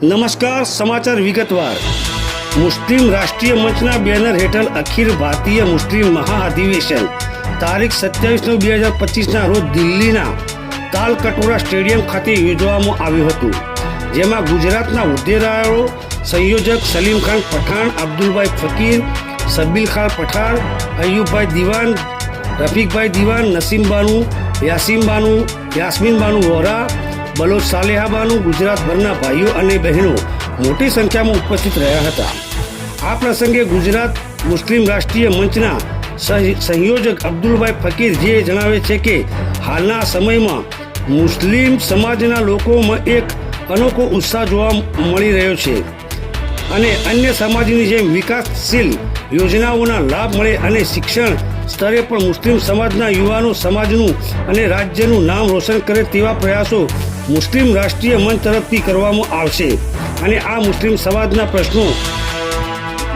નમસ્કાર, સમાચાર વિગતવાર. મુસ્લિમ રાષ્ટ્રીય મંચના બેનર હેઠળ અખિલ ભારતીય મુસ્લિમ મહાઅધિવેશન. તારીખ સત્યાવીસ નવ બે હજાર પચીસના રોજ દિલ્હીના તાલકટોરા સ્ટેડિયમ ખાતે યોજવામાં આવ્યું હતું, જેમાં ગુજરાતના હોદ્દેદારો સંયોજક સલીમ ખાન પઠાણ, અબ્દુલભાઈ ફકીર, સબીલ ખાન પઠાણ, અયુબભાઈ દિવાન, રફીકભાઈ દિવાન, નસીમ બાનુ, યાસીમ બાનુ, યાસ્મીન બાનુ વોરા બલોચ સાલેહાબાનું ગુજરાતભરના ભાઈઓ અને બહેનો મોટી સંખ્યામાં ઉપસ્થિત રહ્યા હતા. આ પ્રસંગે ગુજરાત મુસ્લિમ રાષ્ટ્રીય મંચના સંયોજક અબ્દુલભાઈ ફકીર જે જણાવે છે કે હાલના સમયમાં મુસ્લિમ સમાજના લોકોમાં એક અનોખો ઉત્સાહ જોવા મળી રહ્યો છે અને અન્ય સમાજની જેમ વિકાસશીલ યોજનાઓના લાભ મળે અને શિક્ષણ સ્તરે પણ મુસ્લિમ સમાજના યુવાનો સમાજનું અને રાજ્યનું નામ રોશન કરે તેવા પ્રયાસો મુસ્લિમ રાષ્ટ્રીય મંચ તરફથી કરવામાં આવશે. અને આ મુસ્લિમ સમાજના પ્રશ્નો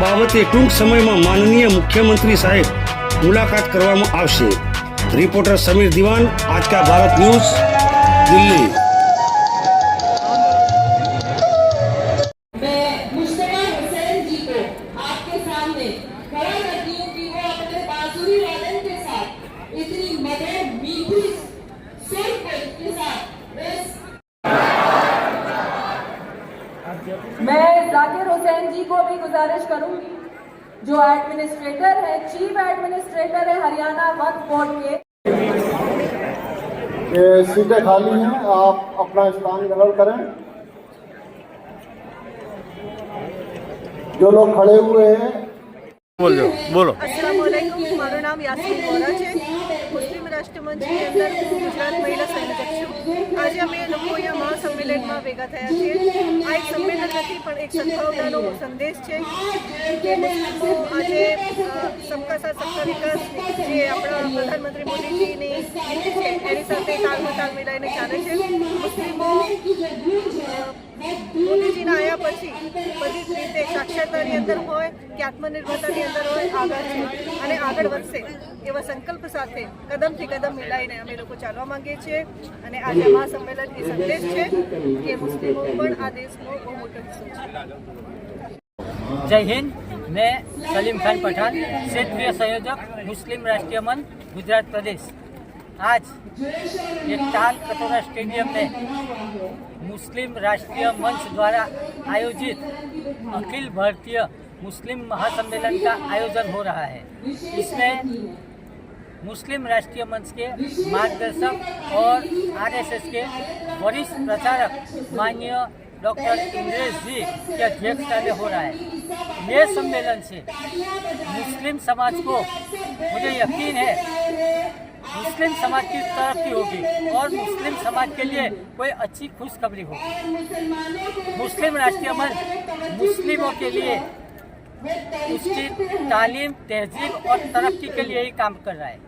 બાબતે ટૂંક સમયમાં માનનીય મુખ્યમંત્રી સાહેબ મુલાકાત કરવામાં આવશે. Reporter Sameer Diwan Aajka Bharat news, Delhi. जी को भी गुजारिश करूँगी जो एडमिनिस्ट्रेटर है चीफ एडमिनिस्ट्रेटर है हरियाणा वक्त बोर्ड के। सीटें खाली हैं आप अपना स्थान ग्रहण करें। जो लोग खड़े हुए हैं। बोल बोलो। मेरा नाम यासीन बोरा વોરા મંચની અંદર હું ગુજરાત મહિલા સંયોજક છું આજે અમે લોકો અહીંયા મહાસંમેલનમાં ભેગા થયા છીએ. આ એક સંમેલન નથી, પણ એક સદભાવનાનો સંદેશ છે કે મુસ્લિમો આજે સબકા સાથ, સબકા વિકાસ જે આપણા પ્રધાનમંત્રી મોદીજીની નીતિ છે, એની સાથે તાલમાં તાલ મિલાઈને ચાલે છે. મુસ્લિમો મોદીજીના આવ્યા પછી બધી ક્ષેત્રની અંદર હોય, કે આત્મનિર્ભરતાની અંદર હોય, આગળ છે. અને આગળ વધશે એવા સંકલ્પ સાથે કદમથી કદમ મિલાઈને અમે લોકો ચાલવા માંગીએ છીએ. અને આ આજે સંમેલન એ સંદેશ છે કે મુસ્લિમો પણ આ દેશનો બહુ મોટો હિસ્સો છે. જય હિન્દ. મેં સલીમ ખાન પઠાણ, ક્ષેત્રીય સંયોજક, મુસ્લિમ રાષ્ટ્રીય મંચ, ગુજરાત પ્રદેશ. आज ये ताल कटोरा स्टेडियम में मुस्लिम राष्ट्रीय मंच द्वारा आयोजित अखिल भारतीय मुस्लिम महासम्मेलन का आयोजन हो रहा है। इसमें मुस्लिम राष्ट्रीय मंच के मार्गदर्शक और आरएसएस के वरिष्ठ प्रचारक माननीय डॉक्टर इंद्रेश जी की अध्यक्षता में हो रहा है। ये सम्मेलन से मुस्लिम समाज को मुझे यकीन है मुस्लिम समाज की तरक्की होगी और मुस्लिम समाज के लिए कोई अच्छी खुशखबरी होगी। मुस्लिम राष्ट्रीय मंच मुस्लिमों के लिए उसकी तालीम, तहजीब और तरक्की के लिए ही काम कर रहा है।